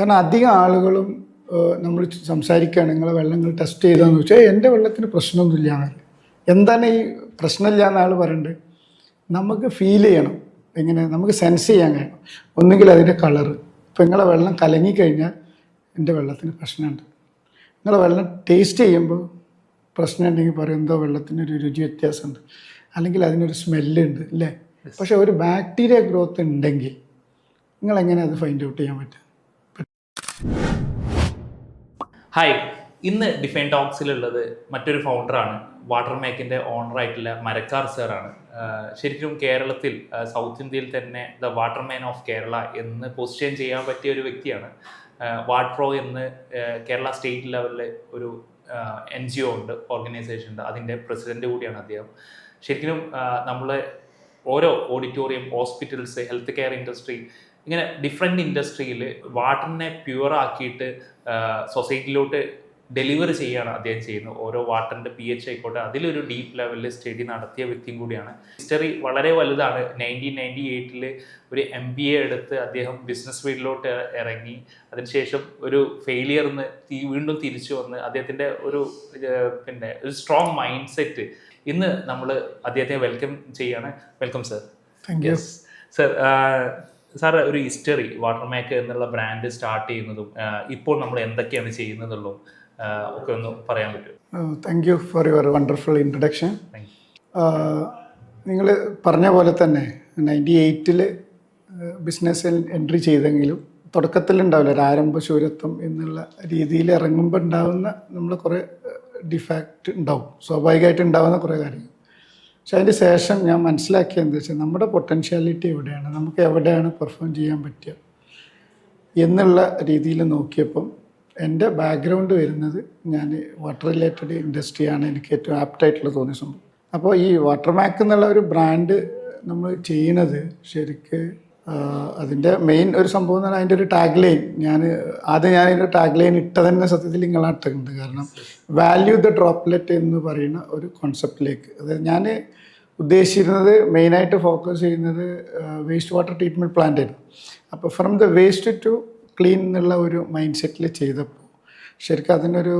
കാരണം അധികം ആളുകളും നമ്മൾ സംസാരിക്കുകയാണ് നിങ്ങളെ വെള്ളങ്ങൾ ടെസ്റ്റ് ചെയ്തതെന്ന് വെച്ചാൽ എന്റെ വെള്ളത്തിന് പ്രശ്നമൊന്നുമില്ല എന്നല്ല എന്താണ് ഈ പ്രശ്നമില്ല എന്ന ആൾ പറയുന്നത് നമുക്ക് ഫീൽ ചെയ്യണം. എങ്ങനെ? നമുക്ക് സെൻസ് ചെയ്യാൻ കഴിയണം. ഒന്നുകിൽ അതിന്റെ കളറ് ഇപ്പം നിങ്ങളെ വെള്ളം കലങ്ങിക്കഴിഞ്ഞാൽ എന്റെ വെള്ളത്തിന് പ്രശ്നമുണ്ട്. നിങ്ങളെ വെള്ളം ടേസ്റ്റ് ചെയ്യുമ്പോൾ പ്രശ്നമുണ്ടെങ്കിൽ പറയും എന്തോ വെള്ളത്തിനൊരു രുചി വ്യത്യാസമുണ്ട്. അല്ലെങ്കിൽ അതിനൊരു സ്മെല്ലുണ്ട് അല്ലേ പക്ഷേ ഒരു ബാക്ടീരിയ ഗ്രോത്ത് ഉണ്ടെങ്കിൽ നിങ്ങളെങ്ങനെ അത് ഫൈൻഡ് ഔട്ട് ചെയ്യാൻ പറ്റും ഹായ് ഇന്ന് ഡിഫൈൻ ടോക്സിലുള്ളത് മറ്റൊരു ഫൗണ്ടറാണ് വാട്ടർ മേക്കിന്റെ ഓണറായിട്ടുള്ള മരക്കാർ സാറാണ് ശരിക്കും കേരളത്തിൽ സൗത്ത് ഇന്ത്യയിൽ തന്നെ the water man of Kerala എന്ന് പൊസിഷൻ ചെയ്യാൻ പറ്റിയ ഒരു വ്യക്തിയാണ്. വാട്ട്രോ എന്ന് കേരള സ്റ്റേറ്റ് ലെവലിൽ ഒരു എൻ ജി ഒ ഉണ്ട് ഓർഗനൈസേഷൻ ഉണ്ട്. അതിന്റെ പ്രസിഡന്റ് കൂടിയാണ് അദ്ദേഹം. ശരിക്കും നമ്മൾ ഓരോ auditorium hospitals health care industry ഇങ്ങനെ ഡിഫറെന്റ് ഇൻഡസ്ട്രിയിൽ വാട്ടറിനെ പ്യുവർ ആക്കിയിട്ട് സൊസൈറ്റിയിലോട്ട് ഡെലിവറി ചെയ്യുകയാണ് അദ്ദേഹം ചെയ്യുന്നത്. ഓരോ വാട്ടറിന്റെ പി എച്ച് ആയിക്കോട്ടെ അതിലൊരു ഡീപ്പ് ലെവലിൽ സ്റ്റഡി നടത്തിയ വ്യക്തിയും കൂടിയാണ്. ഹിസ്റ്ററി വളരെ വലുതാണ്. നയന്റീൻ നയന്റി എയ്റ്റിൽ ഒരു എം ബി എ എടുത്ത് അദ്ദേഹം ബിസിനസ് ഫീൽഡിലോട്ട് ഇറങ്ങി. അതിനുശേഷം ഒരു ഫെയിലിയർന്ന് വീണ്ടും തിരിച്ചു വന്ന് അദ്ദേഹത്തിന്റെ ഒരു പിന്നെ ഒരു സ്ട്രോങ് മൈൻഡ് സെറ്റ് ഇന്ന് നമ്മൾ അദ്ദേഹത്തെ വെൽക്കം ചെയ്യാണ്. Welcome sir thank you sir sir ഒരു ഹിസ്റ്ററി വാട്ടർ മേക്ക് എന്നുള്ള ബ്രാൻഡ് സ്റ്റാർട്ട് ചെയ്യുന്നതും ഇപ്പോൾ നമ്മൾ എന്തൊക്കെയാണ് ചെയ്യുന്നതെന്നുള്ളതും ഒക്കെ ഒന്ന് പറയാൻ പറ്റും thank you for your wonderful introduction നിങ്ങൾ പറഞ്ഞ പോലെ തന്നെ നയന്റി എയ്റ്റിൽ ബിസിനസ്സിൽ എൻട്രി ചെയ്തെങ്കിലും തുടക്കത്തിൽ ഉണ്ടാവില്ല. ഒരു ആരംഭ ശൂരത്വം എന്നുള്ള രീതിയിൽ ഇറങ്ങുമ്പോൾ ഉണ്ടാവുന്ന നമ്മൾ കുറേ ഡിഫാക്റ്റ് ഉണ്ടാവും. സ്വാഭാവികമായിട്ട് ഉണ്ടാവുന്ന കുറേ കാര്യങ്ങൾ. പക്ഷെ അതിന് ശേഷം ഞാൻ മനസ്സിലാക്കിയത് എന്താ വെച്ചാൽ നമ്മുടെ പൊട്ടൻഷ്യാലിറ്റി എവിടെയാണ്? നമുക്ക് എവിടെയാണ് പെർഫോം ചെയ്യാൻ പറ്റുക? എന്നുള്ള രീതിയിൽ നോക്കിയപ്പം എന്റെ ബാക്ക്ഗ്രൗണ്ട് വരുന്നത് ഞാൻ വാട്ടർ റിലേറ്റഡ് ഇൻഡസ്ട്രിയാണ് എനിക്ക് ഏറ്റവും ആപ്റ്റായിട്ടുള്ള തോന്നിയ സംഭവം. അപ്പോൾ ഈ വാട്ടർ മാക്ക് എന്നുള്ള ഒരു ബ്രാൻഡ് നമ്മൾ ചെയ്യണത് ശരിക്ക് അതിന്റെ മെയിൻ ഒരു സംഭവം എന്ന് പറഞ്ഞാൽ അതിന്റെ ഒരു ടാഗ് ലൈൻ ഞാൻ ആദ്യം ഞാൻ അതിന്റെ ടാഗ് ലൈൻ ഇട്ട തന്നെ സത്യത്തിൽ നിങ്ങളാട്ടുണ്ട് കാരണം വാല്യൂ ദ ഡ്രോപ്ലെറ്റ് എന്ന് പറയുന്ന ഒരു കോൺസെപ്റ്റിലേക്ക് അതായത് ഞാൻ ഉദ്ദേശിച്ചിരുന്നത് മെയിനായിട്ട് ഫോക്കസ് ചെയ്യുന്നത് വേസ്റ്റ് വാട്ടർ ട്രീറ്റ്മെന്റ് പ്ലാന്റ് ആയിരുന്നു. അപ്പോൾ from the waste to clean എന്നുള്ള ഒരു മൈൻഡ് സെറ്റിൽ ചെയ്തപ്പോൾ ശരിക്കും അതിനൊരു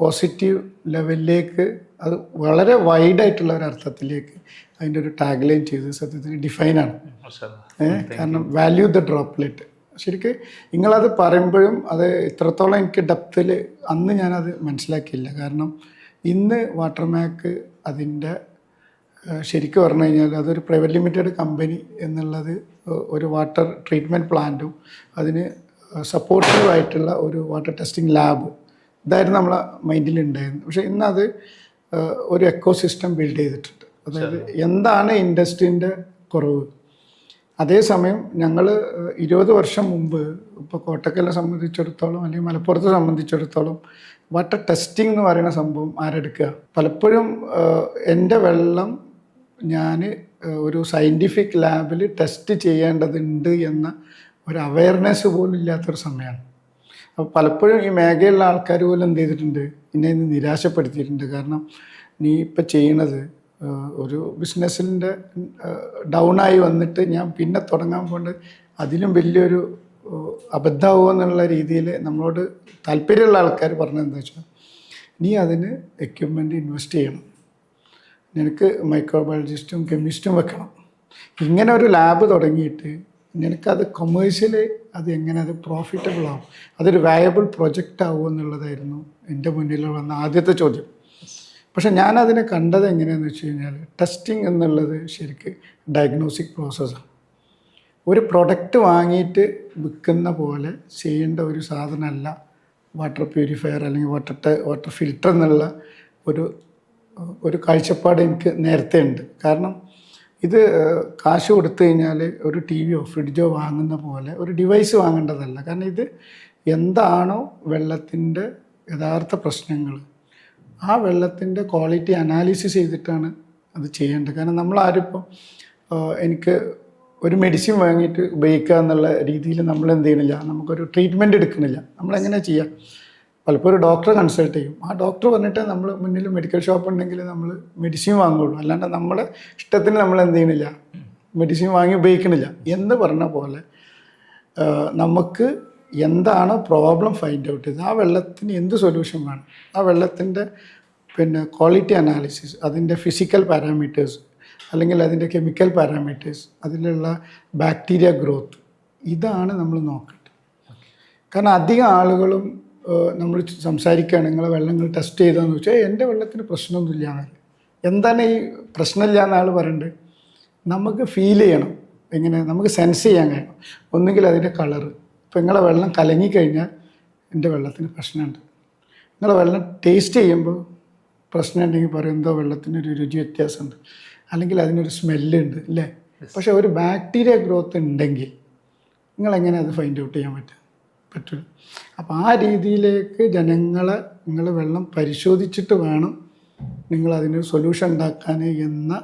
പോസിറ്റീവ് ലെവലിലേക്ക് അത് വളരെ വൈഡായിട്ടുള്ള ഒരു അർത്ഥത്തിലേക്ക് അതിന്റെ ഒരു ടാഗ് ലൈൻ ചെയ്ത് സത്യത്തിന് ഡിഫൈനാണ്? കാരണം വാല്യൂ ദ ഡ്രോപ്ലെറ്റ് ശരിക്ക് നിങ്ങളത് പറയുമ്പോഴും അത് ഇത്രത്തോളം എനിക്ക് ഡെപ്തിൽ അന്ന് ഞാനത് മനസ്സിലാക്കിയില്ല. കാരണം ഇന്ന് വാട്ടർ മാക്ക് അതിന്റെ ശരിക്കും പറഞ്ഞു കഴിഞ്ഞാൽ അതൊരു പ്രൈവറ്റ് ലിമിറ്റഡ് കമ്പനി എന്നുള്ളത് ഒരു വാട്ടർ ട്രീറ്റ്മെന്റ് പ്ലാന്റും അതിന് സപ്പോർട്ടീവ് ആയിട്ടുള്ള ഒരു വാട്ടർ ടെസ്റ്റിംഗ് ലാബ് ഇതായിരുന്നു നമ്മളെ മൈൻഡിൽ ഉണ്ടായിരുന്നത്. പക്ഷേ ഇന്നത് ഒരു എക്കോ സിസ്റ്റം ബിൽഡ് ചെയ്തിട്ടുണ്ട്. അതായത് എന്താണ് ഇൻഡസ്ട്രീന്റെ കുറവ്? അതേസമയം ഞങ്ങൾ ഇരുപത് വർഷം മുമ്പ് ഇപ്പോൾ കോട്ടക്കലിനെ സംബന്ധിച്ചിടത്തോളം അല്ലെങ്കിൽ മലപ്പുറത്തെ സംബന്ധിച്ചിടത്തോളം വാട്ടർ ടെസ്റ്റിംഗ് എന്ന് പറയുന്ന സംഭവം ആരെടുക്കുക? പലപ്പോഴും എന്റെ വെള്ളം ഞാൻ ഒരു സയന്റിഫിക് ലാബിൽ ടെസ്റ്റ് ചെയ്യേണ്ടതുണ്ട് എന്ന ഒരു അവയർനെസ് പോലും ഇല്ലാത്തൊരു സമയമാണ്. അപ്പോൾ പലപ്പോഴും ഈ മേഖലയിലുള്ള ആൾക്കാർ പോലും എന്ത് ചെയ്തിട്ടുണ്ട്? എന്നെ നിരാശപ്പെടുത്തിയിട്ടുണ്ട്. കാരണം നീ ഇപ്പം ചെയ്യണത് ഒരു ബിസിനസ്സിന്റെ ഡൗണായി വന്നിട്ട് ഞാൻ പിന്നെ തുടങ്ങാൻ പോകേണ്ടത് അതിലും വലിയൊരു അബദ്ധമാവുമോ എന്നുള്ള രീതിയിൽ നമ്മളോട് താല്പര്യമുള്ള ആൾക്കാർ പറഞ്ഞത് എന്താ വെച്ചാൽ നീ അതിന് എക്യുപ്മെന്റ് ഇൻവെസ്റ്റ് ചെയ്യണം. നിനക്ക് മൈക്രോബയോളജിസ്റ്റും കെമിസ്റ്റും വെക്കണം. ഇങ്ങനെ ഒരു ലാബ് തുടങ്ങിയിട്ട് നിനക്കത് കൊമേഴ്ഷ്യലി അത് എങ്ങനെ അത് പ്രോഫിറ്റബിൾ ആവും? അതൊരു വയബിൾ പ്രൊജക്റ്റ് ആവുമോ എന്നുള്ളതായിരുന്നു എന്റെ മുന്നിൽ വന്ന ആദ്യത്തെ ചോദ്യം. പക്ഷെ ഞാനതിനെ കണ്ടത് എങ്ങനെയാണെന്ന് വെച്ച് കഴിഞ്ഞാൽ ടെസ്റ്റിംഗ് എന്നുള്ളത് ശരിക്ക് ഡയഗ്നോസ്റ്റിക് പ്രോസസ്സാണ് ഒരു പ്രൊഡക്റ്റ് വാങ്ങിയിട്ട് വിൽക്കുന്ന പോലെ ചെയ്യേണ്ട ഒരു സാധനമല്ല വാട്ടർ പ്യൂരിഫയർ അല്ലെങ്കിൽ വാട്ടർ വാട്ടർ ഫിൽറ്റർ എന്നുള്ള ഒരു ഒരു കാഴ്ചപ്പാട് എനിക്ക് നേരത്തെ ഉണ്ട്. കാരണം ഇത് കാശ് കൊടുത്തു കഴിഞ്ഞാൽ ഒരു ടി വിയോ ഫ്രിഡ്ജോ വാങ്ങുന്ന പോലെ ഒരു ഡിവൈസ് വാങ്ങേണ്ടതല്ല. കാരണം ഇത് എന്താണോ വെള്ളത്തിന്റെ യഥാർത്ഥ പ്രശ്നങ്ങൾ ആ വെള്ളത്തിന്റെ ക്വാളിറ്റി അനാലിസിസ് ചെയ്തിട്ടാണ് അത് ചെയ്യേണ്ടത്. കാരണം നമ്മൾ ആഹ്, എനിക്ക് ഒരു മെഡിസിൻ വാങ്ങിയിട്ട് ഉപയോഗിക്കുക എന്നുള്ള രീതിയിൽ നമ്മൾ എന്ത് ചെയ്യണില്ല. നമുക്കൊരു ട്രീറ്റ്മെന്റ് എടുക്കണില്ല. നമ്മളെങ്ങനെ ചെയ്യാം? പലപ്പോഴും ഒരു ഡോക്ടറെ കൺസൾട്ട് ചെയ്യും. ആ ഡോക്ടർ പറഞ്ഞിട്ട് നമ്മൾ മുന്നിൽ മെഡിക്കൽ ഷോപ്പ് ഉണ്ടെങ്കിൽ നമ്മൾ മെഡിസിൻ വാങ്ങുള്ളൂ. അല്ലാണ്ട് നമ്മുടെ ഇഷ്ടത്തിന് നമ്മൾ എന്ത് ചെയ്യണില്ല. മെഡിസിൻ വാങ്ങി ഉപയോഗിക്കണില്ല. എന്ന് പറഞ്ഞ പോലെ നമുക്ക് എന്താണോ പ്രോബ്ലം ഫൈൻഡ് ഔട്ട് ചെയ്ത് ആ വെള്ളത്തിന് എന്ത് സൊല്യൂഷൻ വേണം? ആ വെള്ളത്തിന്റെ പിന്നെ ക്വാളിറ്റി അനാലിസിസ് അതിന്റെ ഫിസിക്കൽ പാരാമീറ്റേഴ്സ് അല്ലെങ്കിൽ അതിന്റെ കെമിക്കൽ പാരാമീറ്റേഴ്സ് അതിലുള്ള ബാക്ടീരിയ ഗ്രോത്ത് ഇതാണ് നമ്മൾ നോക്കേണ്ടത്. കാരണം അധികം ആളുകളും നമ്മൾ സംസാരിക്കുകയാണ് നിങ്ങളെ വെള്ളങ്ങൾ ടെസ്റ്റ് ചെയ്തതെന്ന് വെച്ചാൽ എന്റെ വെള്ളത്തിന് പ്രശ്നമൊന്നുമില്ല എന്നല്ല എന്താണ് ഈ പ്രശ്നമില്ല എന്ന ആൾ പറയുന്നത് നമുക്ക് ഫീൽ ചെയ്യണം. എങ്ങനെ? നമുക്ക് സെൻസ് ചെയ്യാൻ കഴിയണം. ഒന്നുകിൽ അതിന്റെ കളറ് ഇപ്പം നിങ്ങളെ വെള്ളം കലങ്ങിക്കഴിഞ്ഞാൽ എന്റെ വെള്ളത്തിന് പ്രശ്നമുണ്ട്. നിങ്ങളെ വെള്ളം ടേസ്റ്റ് ചെയ്യുമ്പോൾ പ്രശ്നമുണ്ടെങ്കിൽ പറയും എന്തോ വെള്ളത്തിനൊരു രുചി വ്യത്യാസമുണ്ട്. അല്ലെങ്കിൽ അതിനൊരു സ്മെല്ലുണ്ട് അല്ലേ? പക്ഷേ ഒരു ബാക്ടീരിയ ഗ്രോത്ത് ഉണ്ടെങ്കിൽ നിങ്ങളെങ്ങനെ അത് ഫൈൻഡ് ഔട്ട് ചെയ്യാൻ പറ്റും? പറ്റില്ല അപ്പോൾ ആ രീതിയിലേക്ക് ജനങ്ങളെ നിങ്ങൾ വെള്ളം പരിശോധിച്ചിട്ട് വേണം നിങ്ങൾ അതിനൊരു സൊല്യൂഷൻ ഉണ്ടാക്കാൻ എന്ന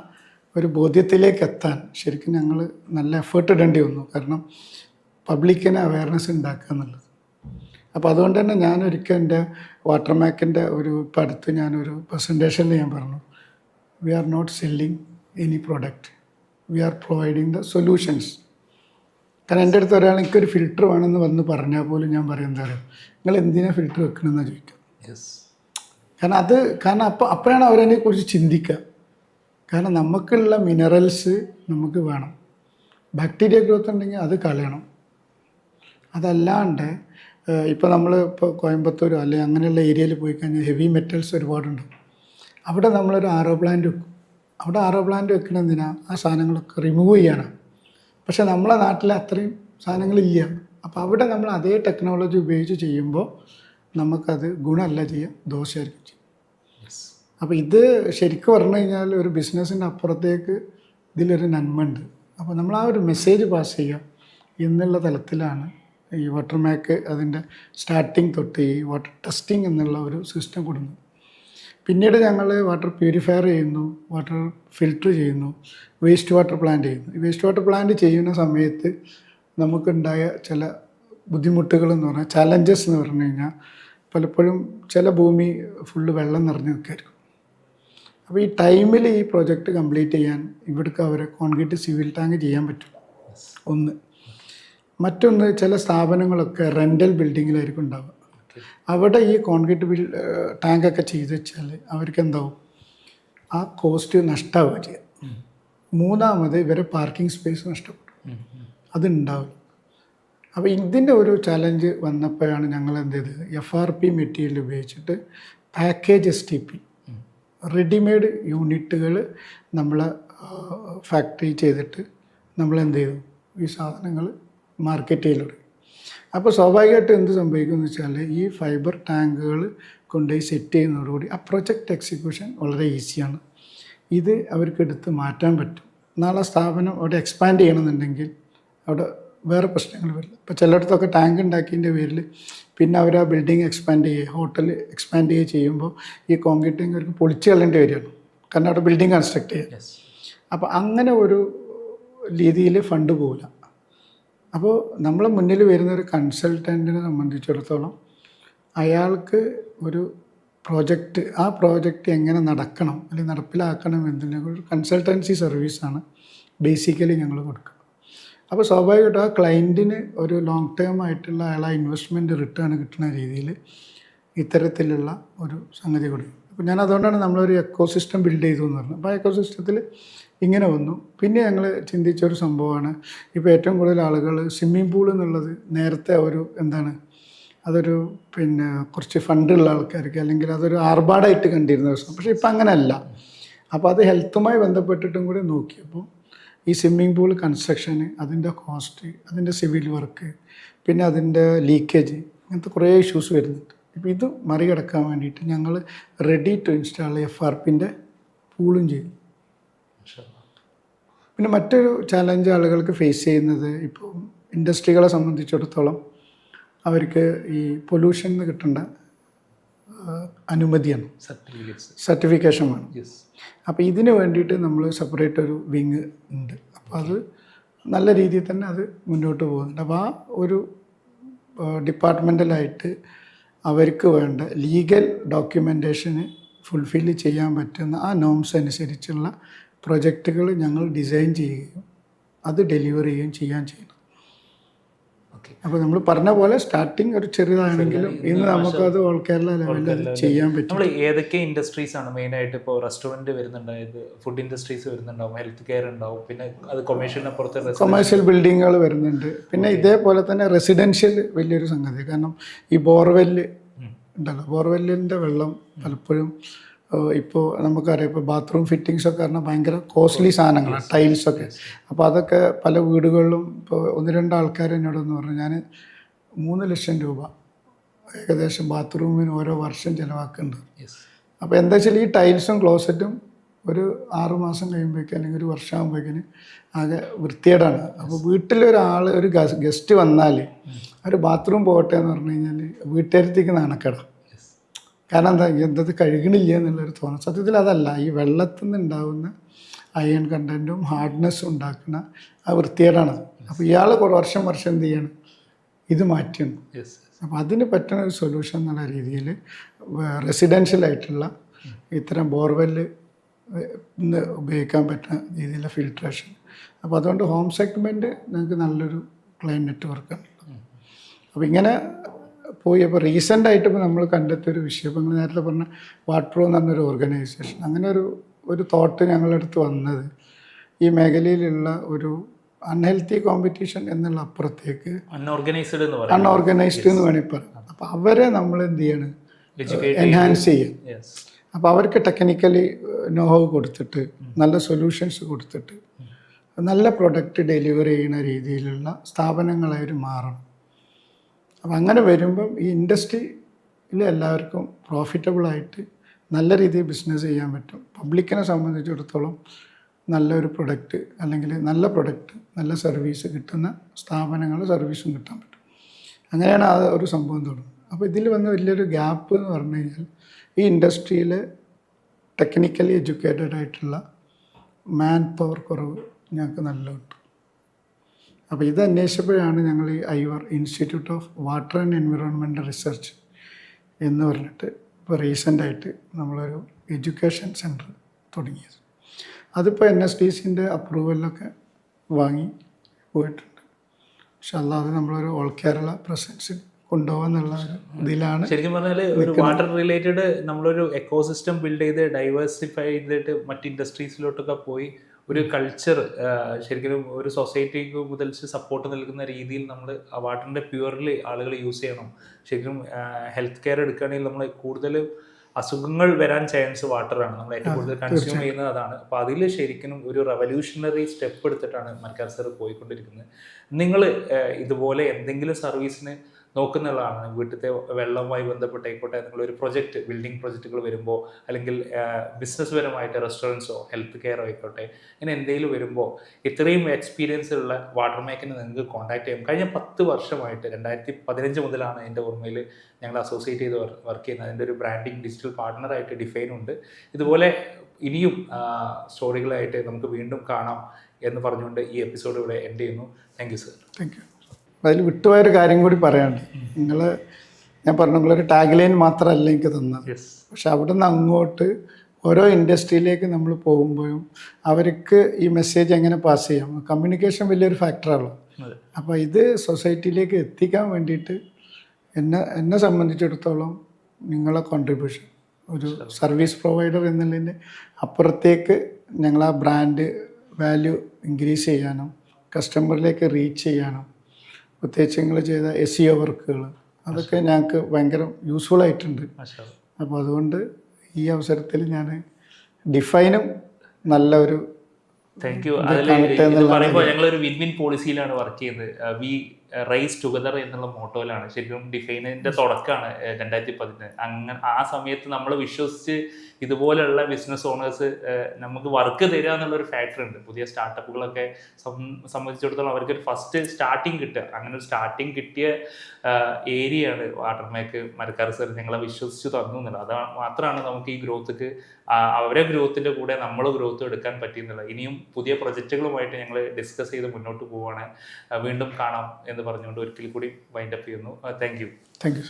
ഒരു ബോധ്യത്തിലേക്ക് എത്താൻ. ശരിക്കും ഞങ്ങൾ നല്ല എഫേർട്ട് ഇടേണ്ടി വന്നു. കാരണം പബ്ലിക്കിന് അവയർനെസ് ഉണ്ടാക്കുക എന്നുള്ളത്. അപ്പോൾ അതുകൊണ്ട് തന്നെ ഞാൻ ഒരിക്കൽ എന്റെ വാട്ടർ മാക്കിന്റെ ഒരു ഇപ്പം അടുത്ത് ഞാനൊരു പ്രസന്റേഷനിൽ ഞാൻ പറഞ്ഞു we are not selling any product we are providing the solutions കാരണം എന്റെ അടുത്ത് ഒരാൾ എനിക്കൊരു ഫിൽറ്റർ വേണമെന്ന് വന്ന് പറഞ്ഞാൽ പോലും ഞാൻ പറയും എന്താ പറയുക നിങ്ങൾ എന്തിനാണ് ഫിൽറ്റർ വെക്കണമെന്ന് ചോദിക്കും യെസ് കാരണം അത് കാരണം അപ്പോൾ അപ്പോഴാണ് അവരതിനെ കുറിച്ച് ചിന്തിക്കുക. കാരണം നമുക്കുള്ള മിനറൽസ് നമുക്ക് വേണം. ബാക്ടീരിയ ഗ്രോത്ത് ഉണ്ടെങ്കിൽ അത് കളയണം. അതല്ലാണ്ട് ഇപ്പോൾ നമ്മൾ ഇപ്പോൾ കോയമ്പത്തൂർ അല്ലെങ്കിൽ അങ്ങനെയുള്ള ഏരിയയിൽ പോയി കഴിഞ്ഞാൽ ഹെവി മെറ്റൽസ് ഒരുപാടുണ്ട് അവിടെ നമ്മളൊരു ആറോ പ്ലാന്റ് വെക്കും. അവിടെ ആറോ പ്ലാന്റ് വെക്കണ എന്തിനാ ആ സാധനങ്ങളൊക്കെ റിമൂവ് ചെയ്യാനാണ് പക്ഷേ നമ്മളെ നാട്ടിൽ അത്രയും സാധനങ്ങളില്ല. അപ്പോൾ അവിടെ നമ്മൾ അതേ ടെക്നോളജി ഉപയോഗിച്ച് ചെയ്യുമ്പോൾ നമുക്കത് ഗുണമല്ല ചെയ്യുക ദോഷമായിരിക്കും ചെയ്യും. അപ്പോൾ ഇത് ശരിക്കും പറഞ്ഞു കഴിഞ്ഞാൽ ഒരു ബിസിനസ്സിന്റെ അപ്പുറത്തേക്ക് ഇതിലൊരു നന്മ ഉണ്ട് അപ്പോൾ നമ്മൾ ആ ഒരു മെസ്സേജ് പാസ് ചെയ്യുക എന്നുള്ള തലത്തിലാണ് ഈ വാട്ടർ മാക്ക് അതിന്റെ സ്റ്റാർട്ടിങ് തൊട്ട് ഈ വാട്ടർ ടെസ്റ്റിംഗ് എന്നുള്ള ഒരു സിസ്റ്റം കൊടുക്കുന്നു പിന്നീട് ഞങ്ങൾ വാട്ടർ പ്യൂരിഫയർ ചെയ്യുന്നു വാട്ടർ ഫിൽറ്റർ ചെയ്യുന്നു വേസ്റ്റ് വാട്ടർ പ്ലാന്റ് ചെയ്യുന്നു. ഈ വേസ്റ്റ് വാട്ടർ പ്ലാന്റ് ചെയ്യുന്ന സമയത്ത് നമുക്കുണ്ടായ ചില ബുദ്ധിമുട്ടുകൾ എന്ന് പറഞ്ഞാൽ ചലഞ്ചസ് എന്ന് പറഞ്ഞു കഴിഞ്ഞാൽ പലപ്പോഴും ചില ഭൂമി ഫുള്ള് വെള്ളം നിറഞ്ഞു നിൽക്കായിരിക്കും. അപ്പോൾ ഈ ടൈമിൽ ഈ പ്രോജക്റ്റ് കംപ്ലീറ്റ് ചെയ്യാൻ ഇവിടേക്ക് അവരെ കോൺക്രീറ്റ് സിവിൽ ടാങ്ക് ചെയ്യാൻ പറ്റും. ഒന്ന്. മറ്റൊന്ന് ചില സ്ഥാപനങ്ങളൊക്കെ റെന്റൽ ബിൽഡിങ്ങിലായിരിക്കും ഉണ്ടാവുക. അവിടെ ഈ കോൺക്രീറ്റ് ബിൽ ടാങ്കൊക്കെ ചെയ്ത് വെച്ചാൽ അവർക്ക് എന്താവും? ആ കോസ്റ്റ് നഷ്ടമാവുക ചെയ്യുക മൂന്നാമത് ഇവരെ പാർക്കിംഗ് സ്പേസ് നഷ്ടപ്പെടും. അതുണ്ടാവും അപ്പോൾ ഇതിന്റെ ഒരു ചലഞ്ച് വന്നപ്പോഴാണ് ഞങ്ങൾ എന്ത് ചെയ്തത്? എഫ് ആർ പി മെറ്റീരിയൽ ഉപയോഗിച്ചിട്ട് package S T P readymade യൂണിറ്റുകൾ നമ്മൾ ഫാക്ടറി ചെയ്തിട്ട് നമ്മൾ എന്ത് ചെയ്തു? ഈ സാധനങ്ങൾ മാർക്കറ്റ് ചെയ്യൽ തുടങ്ങി അപ്പോൾ സ്വാഭാവികമായിട്ട് എന്ത് സംഭവിക്കുമെന്ന് വെച്ചാൽ ഈ ഫൈബർ ടാങ്കുകൾ കൊണ്ടുപോയി സെറ്റ് ചെയ്യുന്നതോടുകൂടി ആ പ്രൊജക്റ്റ് എക്സിക്യൂഷൻ വളരെ ഈസിയാണ്. ഇത് അവർക്ക് എടുത്ത് മാറ്റാൻ പറ്റും. നാളെ സ്ഥാപനം അവിടെ എക്സ്പാൻഡ് ചെയ്യണമെന്നുണ്ടെങ്കിൽ അവിടെ വേറെ പ്രശ്നങ്ങൾ വരില്ല. ഇപ്പോൾ ചിലയിടത്തൊക്കെ ടാങ്ക് ഉണ്ടാക്കിയതിന്റെ പേരിൽ പിന്നെ അവർ ആ ബിൽഡിംഗ് എക്സ്പാൻഡ് ചെയ്യുക ഹോട്ടൽ എക്സ്പാൻഡ് ചെയ്യുക ചെയ്യുമ്പോൾ ഈ കോൺക്രീറ്റിംഗ് അവർക്ക് പൊളിച്ച് കളയേണ്ടി വരികയാണ്. കാരണം അവിടെ ബിൽഡിംഗ് കൺസ്ട്രക്ട് ചെയ്യുക. അപ്പോൾ അങ്ങനെ ഒരു രീതിയിൽ ഫണ്ട് പോകില്ല അപ്പോൾ നമ്മളെ മുന്നിൽ വരുന്ന ഒരു കൺസൾട്ടന്റിനെ സംബന്ധിച്ചിടത്തോളം അയാൾക്ക് ഒരു പ്രോജക്റ്റ് ആ പ്രോജക്റ്റ് എങ്ങനെ നടക്കണം അല്ലെങ്കിൽ നടപ്പിലാക്കണം എന്നതിനെ കൺസൾട്ടൻസി സർവീസാണ് ബേസിക്കലി ഞങ്ങൾ കൊടുക്കുക. അപ്പോൾ സ്വാഭാവികമായിട്ടും ആ ക്ലയന്റിന് ഒരു ലോങ് ടേം ആയിട്ടുള്ള അയാളെ ഇൻവെസ്റ്റ്മെന്റ് റിട്ടേൺ കിട്ടുന്ന രീതിയിൽ ഇത്തരത്തിലുള്ള ഒരു സംഗതി കൊടുക്കും. അപ്പോൾ ഞാൻ അതുകൊണ്ടാണ് നമ്മളൊരു എക്കോ സിസ്റ്റം ബിൽഡ് ചെയ്തു എന്ന് പറഞ്ഞത്. അപ്പോൾ ആ എക്കോ സിസ്റ്റത്തിൽ ഇങ്ങനെ വന്നു. പിന്നെ ഞങ്ങൾ ചിന്തിച്ച ഒരു സംഭവമാണ്. ഇപ്പോൾ ഏറ്റവും കൂടുതൽ ആളുകൾ സ്വിമ്മിംഗ് പൂൾ എന്നുള്ളത് നേരത്തെ ഒരു എന്താണ് അതൊരു പിന്നെ കുറച്ച് ഫണ്ടുള്ള ആൾക്കാർക്ക് അല്ലെങ്കിൽ അതൊരു ആർഭാടായിട്ട് കണ്ടിരുന്ന ദിവസം പക്ഷേ ഇപ്പം അങ്ങനെയല്ല. അപ്പോൾ അത് ഹെൽത്തുമായി ബന്ധപ്പെട്ടിട്ടും കൂടി നോക്കിയപ്പോൾ ഈ സ്വിമ്മിംഗ് പൂൾ കൺസ്ട്രക്ഷന് അതിന്റെ കോസ്റ്റ് അതിന്റെ സിവിൽ വർക്ക് പിന്നെ അതിന്റെ ലീക്കേജ് അങ്ങനത്തെ കുറേ ഇഷ്യൂസ് വരുന്നുണ്ട്. ഇപ്പോൾ ഇത് മറികടക്കാൻ വേണ്ടിയിട്ട് ഞങ്ങൾ ready to install F R പിന്റെ പൂളും ചെയ്യും പിന്നെ മറ്റൊരു ചാലഞ്ച് ആളുകൾക്ക് ഫേസ് ചെയ്യുന്നത് ഇപ്പോൾ ഇൻഡസ്ട്രികളെ സംബന്ധിച്ചിടത്തോളം അവർക്ക് ഈ പൊല്യൂഷൻ കിട്ടേണ്ട അനുമതിയാണ്. സർട്ടിഫിക്കേഷൻ വേണം. അപ്പോൾ ഇതിന് വേണ്ടിയിട്ട് നമ്മൾ സെപ്പറേറ്റ് ഒരു വിങ് ഉണ്ട്. അപ്പോൾ അത് നല്ല രീതിയിൽ തന്നെ അത് മുന്നോട്ട് പോകുന്നുണ്ട്. അപ്പോൾ ആ ഒരു ഡിപ്പാർട്ട്മെന്റലായിട്ട് അവർക്ക് വേണ്ട ലീഗൽ ഡോക്യുമെന്റേഷന് ഫുൾഫിൽ ചെയ്യാൻ പറ്റുന്ന ആ നോംസ് അനുസരിച്ചുള്ള പ്രൊജക്റ്റുകൾ ഞങ്ങൾ ഡിസൈൻ ചെയ്യുകയും അത് ഡെലിവർ ചെയ്യുകയും ചെയ്യാൻ ഓക്കെ അപ്പോൾ നമ്മൾ പറഞ്ഞ പോലെ സ്റ്റാർട്ടിങ് ഒരു ചെറുതാണെങ്കിലും ഇന്ന് അത് ഓൾ കേരള ലെവലിൽ ചെയ്യാൻ പറ്റും. നമ്മൾ ഏതൊക്കെ ഇൻഡസ്ട്രീസ് ആണ് മെയിൻ ആയിട്ട് ഇപ്പോൾ റെസ്റ്റോറന്റ് വരുന്നുണ്ടായത് ഫുഡ് ഇൻഡസ്ട്രീസ് വരുന്നുണ്ടാവും ഹെൽത്ത് കെയർ ഉണ്ടാവും പിന്നെ അത് കൊമേഴ്ഷ്യലിനപ്പുറത്ത് പുറത്ത് കൊമേഴ്ഷ്യൽ ബിൽഡിങ്ങുകൾ വരുന്നുണ്ട്. പിന്നെ ഇതേപോലെ തന്നെ റെസിഡൻഷ്യൽ വലിയൊരു സംഗതി. കാരണം ഈ ബോർവെല്ല്. ഉണ്ടല്ലോ. ബോർവെല്ലിന്റെ വെള്ളം പലപ്പോഴും ഇപ്പോൾ നമുക്കറിയാം ഇപ്പോൾ ബാത്റൂം ഫിറ്റിങ്സ് ഒക്കെ പറഞ്ഞാൽ ഭയങ്കര കോസ്റ്റ്ലി സാധനങ്ങളാണ് ടൈൽസൊക്കെ അപ്പോൾ അതൊക്കെ പല വീടുകളിലും ഇപ്പോൾ ഒന്ന് രണ്ട് ആൾക്കാർ എന്നോടൊന്ന് പറഞ്ഞു ഞാൻ മൂന്ന് ലക്ഷം രൂപ ഏകദേശം ബാത്റൂമിന് ഓരോ വർഷം ചിലവാക്കുന്നുണ്ട്. അപ്പോൾ എന്താ വെച്ചാൽ ഈ ടൈൽസും ക്ലോസറ്റും ഒരു ആറ് മാസം കഴിയുമ്പോഴേക്കും അല്ലെങ്കിൽ ഒരു വർഷം ആകുമ്പോഴേക്കിന് ആകെ വൃത്തികേടാണ്. അപ്പോൾ വീട്ടിലൊരാൾ ഒരു ഗസ്റ്റ് വന്നാൽ ഒരു ബാത്റൂം പോകട്ടെ എന്ന് പറഞ്ഞു കഴിഞ്ഞാൽ വീട്ടുകാരത്തേക്ക് നാണക്കേടാണ്. കാരണം എന്താ എന്തത് കഴുകണില്ല എന്നുള്ളൊരു തോന്നൽ. സത്യത്തിൽ അതല്ല ഈ വെള്ളത്തിൽ നിന്നുണ്ടാവുന്ന അയൺ കണ്ടന്റും ഹാർഡ്നെസ്സും ഉണ്ടാക്കുന്ന ആ വൃത്തികേടാണ് അപ്പോൾ ഇയാൾ കുറേ വർഷം വർഷം എന്ത് ചെയ്യണം? ഇത് Yes. അപ്പോൾ അതിന് പറ്റുന്ന ഒരു സൊല്യൂഷൻ എന്നുള്ള രീതിയിൽ റെസിഡൻഷ്യലായിട്ടുള്ള ഇത്തരം ബോർവെല്ല് ഇന്ന് ഉപയോഗിക്കാൻ പറ്റുന്ന രീതിയിലുള്ള ഫിൽട്രേഷൻ അപ്പോൾ അതുകൊണ്ട് ഹോം സെഗ്മെന്റ് നിങ്ങൾക്ക് നല്ലൊരു ക്ലയൻ നെറ്റ്വർക്കാണ് അപ്പോൾ ഇങ്ങനെ പോയി. അപ്പോൾ റീസെന്റ് ആയിട്ട് ഇപ്പോൾ നമ്മൾ കണ്ടെത്തിയ ഒരു വിഷയം ഇപ്പോൾ നേരത്തെ പറഞ്ഞ വാട്ട്രോ എന്ന് പറഞ്ഞൊരു ഓർഗനൈസേഷൻ അങ്ങനെ ഒരു ഒരു തോട്ട് ഞങ്ങളുടെ അടുത്ത് വന്നത്. ഈ മേഖലയിലുള്ള ഒരു അൺഹെൽത്തി കോമ്പറ്റീഷൻ എന്നുള്ള അപ്പുറത്തേക്ക് അൺഓർഗനൈസ്ഡ് എന്ന് പറയാം അൺഓർഗനൈസ്ഡ് എന്ന് വേണമെങ്കിൽ പറയാം. അപ്പോൾ അവരെ നമ്മൾ എന്ത് ചെയ്യണം? എൻഹാൻസ് ചെയ്യും. അപ്പോൾ അവർക്ക് ടെക്നിക്കലി നോഹവ് കൊടുത്തിട്ട് നല്ല സൊല്യൂഷൻസ് കൊടുത്തിട്ട് നല്ല പ്രൊഡക്റ്റ് ഡെലിവറി ചെയ്യുന്ന രീതിയിലുള്ള സ്ഥാപനങ്ങളായി മാറണം. അപ്പം അങ്ങനെ വരുമ്പം ഈ ഇൻഡസ്ട്രിയിൽ എല്ലാവർക്കും പ്രോഫിറ്റബിളായിട്ട് നല്ല രീതിയിൽ ബിസിനസ് ചെയ്യാൻ പറ്റും. പബ്ലിക്കിനെ സംബന്ധിച്ചിടത്തോളം നല്ലൊരു പ്രൊഡക്റ്റ് അല്ലെങ്കിൽ നല്ല പ്രൊഡക്റ്റ് നല്ല സർവീസ് കിട്ടുന്ന സ്ഥാപനങ്ങൾ സർവീസും കിട്ടാൻ പറ്റും. അങ്ങനെയാണ് ആ ഒരു സംഭവം തുടങ്ങുന്നത്. അപ്പോൾ ഇതിൽ വന്ന വലിയൊരു ഗ്യാപ്പ് എന്ന് പറഞ്ഞു കഴിഞ്ഞാൽ ഈ ഇൻഡസ്ട്രിയിൽ ടെക്നിക്കലി എഡ്യൂക്കേറ്റഡ് ആയിട്ടുള്ള മാൻ പവർ കുറവ് ഞങ്ങൾക്ക് നല്ല കിട്ടും അപ്പോൾ ഇത് അന്വേഷിച്ചപ്പോഴാണ് ഞങ്ങൾ ഈ Iver institute of water and environment research എന്ന് പറഞ്ഞിട്ട് ഇപ്പോൾ റീസെന്റായിട്ട് നമ്മളൊരു എഡ്യൂക്കേഷൻ സെന്റർ തുടങ്ങിയത്. അതിപ്പോൾ എൻ എസ് ഡി സിന്റെ അപ്രൂവലൊക്കെ വാങ്ങി പോയിട്ടുണ്ട്. പക്ഷെ അല്ലാതെ നമ്മളൊരു ഓൾ കേരള പ്രസൻസ് കൊണ്ടുപോകാന്നുള്ള ഇതിലാണ് ശരിക്കും പറഞ്ഞാൽ ഒരു വാട്ടർ റിലേറ്റഡ് നമ്മളൊരു എക്കോസിസ്റ്റം ബിൽഡ് ചെയ്ത് ഡൈവേഴ്സിഫൈ ചെയ്തിട്ട് മറ്റ് ഇൻഡസ്ട്രീസിലോട്ടൊക്കെ പോയി ഒരു കൾച്ചർ ശരിക്കും ഒരു സൊസൈറ്റിക്ക് മുതൽ സപ്പോർട്ട് നൽകുന്ന രീതിയിൽ നമ്മൾ ആ വാട്ടറിന്റെ പ്യുവർലി ആളുകൾ യൂസ് ചെയ്യണം. ശരിക്കും ഹെൽത്ത് കെയർ എടുക്കുകയാണെങ്കിൽ നമ്മൾ കൂടുതൽ അസുഖങ്ങൾ വരാൻ ചാൻസ് വാട്ടറാണ് നമ്മൾ ഏറ്റവും കൂടുതൽ കൺസ്യൂം ചെയ്യുന്നത് അതാണ്. അപ്പോൾ അതിൽ ശരിക്കും ഒരു റെവല്യൂഷണറി സ്റ്റെപ്പ് എടുത്തിട്ടാണ് മൽക്കാർ സർ പോയിക്കൊണ്ടിരിക്കുന്നത്. നിങ്ങൾ ഇതുപോലെ എന്തെങ്കിലും സർവീസിന് നോക്കുന്നുള്ളതാണ് വീട്ടിലത്തെ വെള്ളവുമായി ബന്ധപ്പെട്ടായിക്കോട്ടെ ഒരു പ്രൊജക്റ്റ് ബിൽഡിംഗ് പ്രൊജക്റ്റുകൾ വരുമ്പോൾ അല്ലെങ്കിൽ ബിസിനസ് പരമായിട്ട് റെസ്റ്റോറൻസോ ഹെൽത്ത് കെയറോ ആയിക്കോട്ടെ ഇങ്ങനെ എന്തെങ്കിലും വരുമ്പോൾ ഇത്രയും എക്സ്പീരിയൻസ് ഉള്ള വാട്ടർ മേക്കിനെ നിങ്ങൾക്ക് കോൺടാക്ട് ചെയ്യാം. കഴിഞ്ഞ പത്ത് വർഷമായിട്ട് രണ്ടായിരത്തി പതിനഞ്ച് മുതലാണ് എന്റെ ഓർമ്മയിൽ ഞങ്ങൾ അസോസിയേറ്റ് ചെയ്ത് വർക്ക് ചെയ്യുന്നത്. അതിന്റെ ഒരു ബ്രാൻഡിങ് ഡിജിറ്റൽ പാർട്ട്ണറായിട്ട് ഡിഫൈൻ ഉണ്ട്. ഇതുപോലെ ഇനിയും സ്റ്റോറികളായിട്ട് നമുക്ക് വീണ്ടും കാണാം എന്ന് പറഞ്ഞുകൊണ്ട് ഈ എപ്പിസോഡ് ഇവിടെ എൻഡ് ചെയ്യുന്നു. Thank you sir. Thank you. അതിൽ വിട്ടുപോയൊരു കാര്യം കൂടി പറയാണ്ട് നിങ്ങൾ ഞാൻ പറഞ്ഞു നിങ്ങളൊരു ടാഗ് ലൈൻ മാത്രമല്ല എനിക്ക് തന്നത്. പക്ഷെ അവിടെ നിന്ന് അങ്ങോട്ട് ഓരോ ഇൻഡസ്ട്രിയിലേക്ക് നമ്മൾ പോകുമ്പോഴും അവർക്ക് ഈ മെസ്സേജ് എങ്ങനെ പാസ് ചെയ്യാം? കമ്മ്യൂണിക്കേഷൻ വലിയൊരു ഫാക്ടറാണ് അപ്പം അപ്പോൾ ഇത് സൊസൈറ്റിയിലേക്ക് എത്തിക്കാൻ വേണ്ടിയിട്ട് എന്നെ എന്നെ സംബന്ധിച്ചിടത്തോളം നിങ്ങളെ കോൺട്രിബ്യൂഷൻ ഒരു സർവീസ് പ്രൊവൈഡർ എന്നുള്ളതിന്റെ അപ്പുറത്തേക്ക് ഞങ്ങൾ ആ ബ്രാൻഡ് വാല്യൂ ഇൻക്രീസ് ചെയ്യാനും കസ്റ്റമറിലേക്ക് റീച്ച് ചെയ്യാനും പ്രത്യേകിച്ച് നിങ്ങൾ ചെയ്ത എസ് സി ഒ വർക്കുകൾ അതൊക്കെ ഞങ്ങൾക്ക് ഭയങ്കര യൂസ്ഫുൾ ആയിട്ടുണ്ട്. അപ്പോൾ അതുകൊണ്ട് ഈ അവസരത്തിൽ ഞാൻ ഡിഫൈനും നല്ല ഒരു താങ്ക് യു അതിൽ പറയുമ്പോൾ ഞങ്ങൾ ഒരു വിൻ വിൻ പോളിസിയിലാണ് വർക്ക് ചെയ്യുന്നത്. വി റൈസ് ടുഗദർ എന്നുള്ള മോട്ടോയിലാണ് ശരിക്കും ഡിഫൈനിന്റെ തുടക്കമാണ് രണ്ടായിരത്തി പതിനെട്ട് അങ്ങനെ ആ സമയത്ത് നമ്മൾ വിശ്വസിച്ച് ഇതുപോലെയുള്ള ബിസിനസ് ഓണേഴ്സ് നമുക്ക് വർക്ക് തരിക എന്നുള്ളൊരു ഫാക്ടർ ഉണ്ട്. പുതിയ സ്റ്റാർട്ടപ്പുകളൊക്കെ സംബന്ധിച്ചിടത്തോളം അവർക്ക് ഒരു ഫസ്റ്റ് സ്റ്റാർട്ടിങ് കിട്ടുക. അങ്ങനെ ഒരു സ്റ്റാർട്ടിങ് കിട്ടിയ ഏരിയയാണ് വാട്ടർമേക്ക് മരക്കാർ സർ ഞങ്ങളെ വിശ്വസിച്ച് തന്നു എന്നുള്ളത്. അത് മാത്രമാണ് നമുക്ക് ഈ ഗ്രോത്തിക്ക് അവരെ ഗ്രോത്തിന്റെ കൂടെ നമ്മൾ ഗ്രോത്ത് എടുക്കാൻ പറ്റിയെന്നുള്ളത്. ഇനിയും പുതിയ പ്രൊജക്റ്റുകളുമായിട്ട് ഞങ്ങൾ ഡിസ്കസ് ചെയ്ത് മുന്നോട്ട് പോവുകയാണ് വീണ്ടും കാണാം എന്ന് പറഞ്ഞുകൊണ്ട് ഒരിക്കൽ കൂടി വൈൻഡപ്പ് ചെയ്യുന്നു. Thank you thank you